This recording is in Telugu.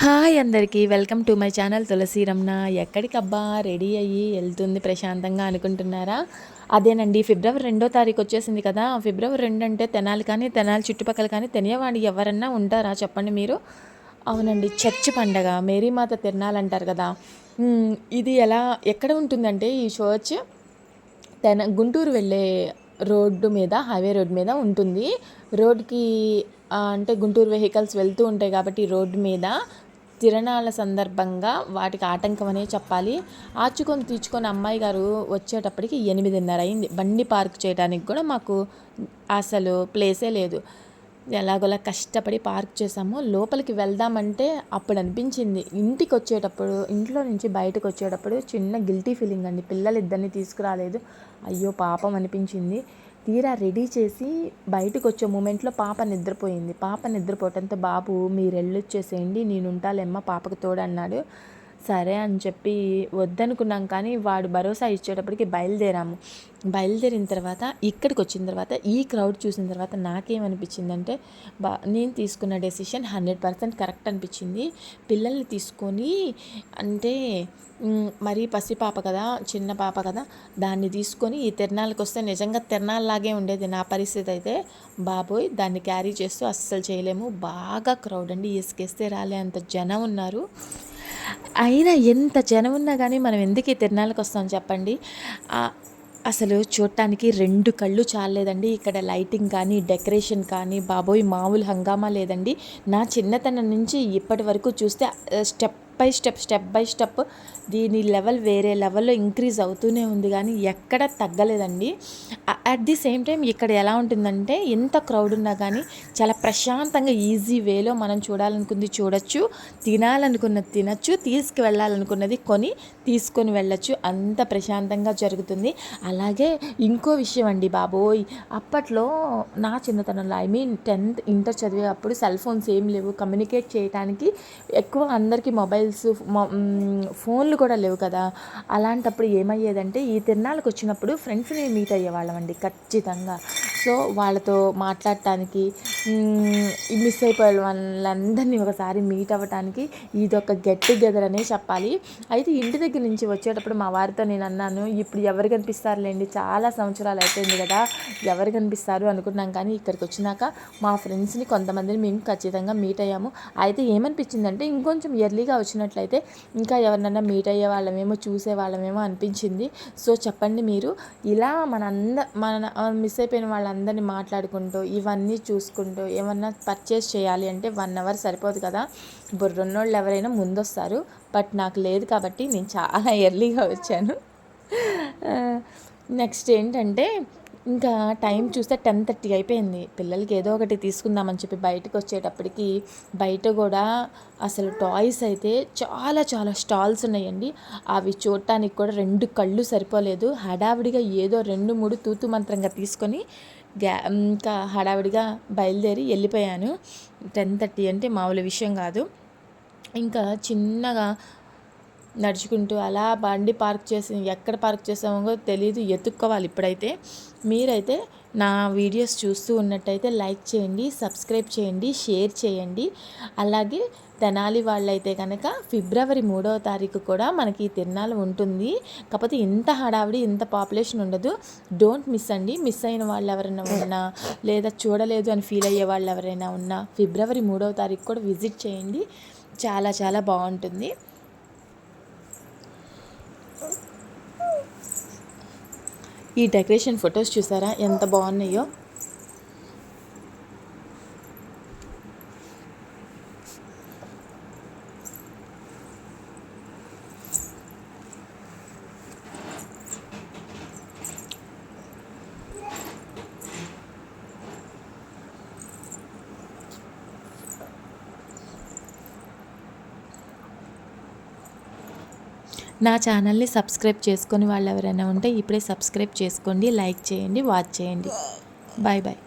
హాయ్ అందరికీ welcome to my channel Tulasi Ramana ఎక్కడికబ్బా ready అయ్యి వెళ్తుంది ప్రశాంతంగా అనుకుంటున్నారా? అదేనండి ఫిబ్రవరి రెండో తారీఖు వచ్చేసింది కదా. ఫిబ్రవరి రెండు అంటే తెనాలి కానీ తెనాలి చుట్టుపక్కల కానీ తెలియవాడి ఎవరన్నా ఉంటారా చెప్పండి మీరు? అవునండి చర్చ్ పండగ మేరీమాత తిరణాలు అంటారు కదా. ఇది ఎలా ఎక్కడ ఉంటుందంటే ఈ చర్చ్ తెన గుంటూరు వెళ్ళే రోడ్డు మీద హైవే రోడ్ మీద ఉంటుంది. రోడ్కి అంటే గుంటూరు వెహికల్స్ వెళ్తూ ఉంటాయి కాబట్టి రోడ్డు మీద తిరణాల సందర్భంగా వాటికి ఆటంకం అనే చెప్పాలి. ఆచుకొని తీర్చుకొని అమ్మాయి గారు వచ్చేటప్పటికి ఎనిమిదిన్నర అయింది. బండి పార్క్ చేయడానికి కూడా మాకు అసలు ప్లేసే లేదు. ఎలాగోలా కష్టపడి పార్క్ చేసాము లోపలికి వెళ్దామంటే అప్పుడు అనిపించింది. ఇంటికి వచ్చేటప్పుడు ఇంట్లో నుంచి బయటకు వచ్చేటప్పుడు చిన్న గిల్టీ ఫీలింగ్ అండి. పిల్లలు ఇద్దరిని తీసుకురాలేదు. అయ్యో పాపం అనిపించింది. తీరా రెడీ చేసి బయటకు వచ్చే మూమెంట్లో పాప నిద్రపోయింది. పాప నిద్రపోవటంతో బాబు మీరు వెళ్ళొచ్చేసేయండి నేను ఉంటాలేమ్మా పాపకు తోడు అన్నాడు సరే అని చెప్పి వద్దనుకున్నాం కానీ వాడు భరోసా ఇచ్చేటప్పటికి బయలుదేరాము. బయలుదేరిన తర్వాత ఇక్కడికి వచ్చిన తర్వాత ఈ క్రౌడ్ చూసిన తర్వాత నాకేమనిపించిందంటే బా నేను తీసుకున్న డెసిషన్ హండ్రెడ్ పర్సెంట్ కరెక్ట్ అనిపించింది. పిల్లల్ని తీసుకొని అంటే మరి మరీ పసి పాప కదా చిన్న పాప కదా దాన్ని తీసుకొని ఈ తిరణాలకు వస్తే నిజంగా తిరణాలలాగే ఉండేది నా పరిస్థితి అయితే. బాబోయ్ దాన్ని క్యారీ చేస్తూ అస్సలు చేయలేము. బాగా క్రౌడ్ అండి. ఇసుకేస్తే రాలే అంత జనం ఉన్నారు. అయినా ఎంత జనం ఉన్నా కానీ మనం ఎందుకు ఈ తిరణాలకు వస్తాం చెప్పండి అసలు చూడటానికి రెండు కళ్ళు చాలేదండి ఇక్కడ లైటింగ్ కానీ డెకరేషన్ కానీ బాబోయ్ మామూలు హంగామా లేదండి. నా చిన్నతనం నుంచి ఇప్పటి వరకు చూస్తే step by step step by step దీని లెవెల్ వేరే లెవెల్లో ఇంక్రీజ్ అవుతూనే ఉంది కానీ ఎక్కడ తగ్గలేదండి. అట్ ది సేమ్ టైం ఇక్కడ ఎలా ఉంటుందంటే ఎంత క్రౌడ్ ఉన్నా కానీ చాలా ప్రశాంతంగా ఈజీ వేలో మనం చూడాలనుకుంది చూడొచ్చు తినాలనుకున్నది తినచ్చు తీసుకువెళ్ళాలనుకున్నది కొని తీసుకొని వెళ్ళచ్చు. అంత ప్రశాంతంగా జరుగుతుంది. అలాగే ఇంకో విషయం అండి బాబోయ్ అప్పట్లో నా చిన్నతనంలో ఐ మీన్ టెన్త్ ఇంటర్ చదివే అప్పుడు సెల్ ఫోన్స్ ఏం లేవు. కమ్యూనికేట్ చేయడానికి ఎక్కువ అందరికీ మొబైల్ మొబైల్స్ ఫోన్లు కూడా లేవు కదా. అలాంటప్పుడు ఏమయ్యేదంటే ఈ తిరణాలకు వచ్చినప్పుడు ఫ్రెండ్స్ని మీట్ అయ్యేవాళ్ళం అండి ఖచ్చితంగా. సో వాళ్ళతో మాట్లాడటానికి మిస్ అయిపోయే వాళ్ళందరినీ ఒకసారి మీట్ అవ్వటానికి ఇది ఒక గెట్ టుగెదర్ అనే చెప్పాలి. అయితే ఇంటి దగ్గర నుంచి వచ్చేటప్పుడు మా వారితో నేను అన్నాను ఇప్పుడు ఎవరు కనిపిస్తారులేండి? చాలా సంవత్సరాలు అయిపోయింది కదా ఎవరు కనిపిస్తారు అనుకున్నాం కానీ ఇక్కడికి వచ్చినాక మా ఫ్రెండ్స్ని కొంతమందిని మేము ఖచ్చితంగా మీట్ అయ్యాము. అయితే ఏమనిపించిందంటే ఇంకొంచెం ఎర్లీగా వచ్చినట్లయితే ఇంకా ఎవరినన్నా మీట్ అయ్యే వాళ్ళమేమో చూసే వాళ్ళమేమో అనిపించింది. సో చెప్పండి మీరు ఇలా మన అంద మన మిస్ అయిపోయిన వాళ్ళందరినీ మాట్లాడుకుంటూ ఇవన్నీ చూసుకుంటూ ఏమన్నా పర్చేస్ చేయాలి అంటే వన్ అవర్ సరిపోదు కదా. బుర్రున్నోళ్ళు ఎవరైనా ముందొస్తారు. బట్ నాకు లేదు కాబట్టి నేను చాలా ఎర్లీగా వచ్చాను. నెక్స్ట్ ఏంటంటే ఇంకా టైం చూస్తే టెన్ థర్టీ అయిపోయింది. పిల్లలకి ఏదో ఒకటి తీసుకుందామని చెప్పి బయటకు వచ్చేటప్పటికి బయట కూడా అసలు టాయ్స్ అయితే చాలా చాలా స్టాల్స్ ఉన్నాయండి. అవి చూడటానికి కూడా రెండు కళ్ళు సరిపోలేదు. హడావిడిగా ఏదో రెండు మూడు తూతు మంత్రంగా తీసుకొని గ్యా ఇంకా హడావిడిగా బయలుదేరి వెళ్ళిపోయాను. టెన్ థర్టీ అంటే మామూలు విషయం కాదు. ఇంకా చిన్నగా నడుచుకుంటూ అలా బండి పార్క్ చేసి ఎక్కడ పార్క్ చేసామో తెలియదు ఎత్తుక్కోవాలి ఇప్పుడైతే. మీరైతే నా వీడియోస్ చూస్తూ ఉన్నట్టయితే లైక్ చేయండి సబ్స్క్రైబ్ చేయండి షేర్ చేయండి. అలాగే తెనాలి వాళ్ళైతే కనుక ఫిబ్రవరి మూడవ తారీఖు కూడా మనకి ఈ తిరునాళ్ళు ఉంటుంది. కాకపోతే ఇంత హడావిడి ఇంత పాపులేషన్ ఉండదు. డోంట్ మిస్ అండి మిస్ అయిన వాళ్ళు ఎవరైనా ఉన్నా లేదా చూడలేదు అని ఫీల్ అయ్యే వాళ్ళు ఎవరైనా ఉన్నా ఫిబ్రవరి మూడవ తారీఖు కూడా విజిట్ చేయండి. చాలా చాలా బాగుంటుంది. ఈ డెకరేషన్ ఫొటోస్ చూసారా? ఎంత బాగున్నాయో. నా ఛానల్ని సబ్స్క్రైబ్ చేసుకొని వాళ్ళు ఎవరైనా ఉంటే ఇప్పుడే సబ్స్క్రైబ్ చేసుకోండి లైక్ చేయండి వాచ్ చేయండి. Bye bye.